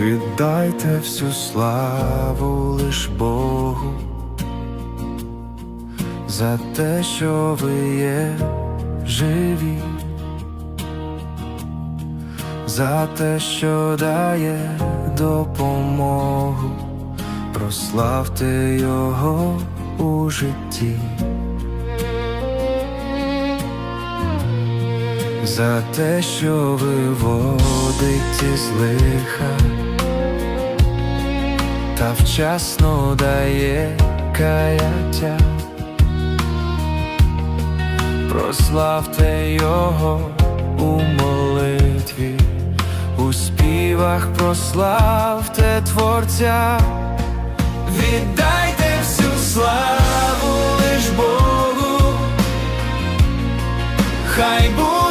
Віддайте всю славу лиш Богу за те, що ви є живі, за те, що дає допомогу, прославте Його у житті. За те, що виводить із лиха та вчасно дає каяття, прославте Його у молитві, у співах прославте Творця, віддайте всю славу лиш Богу, хай буде.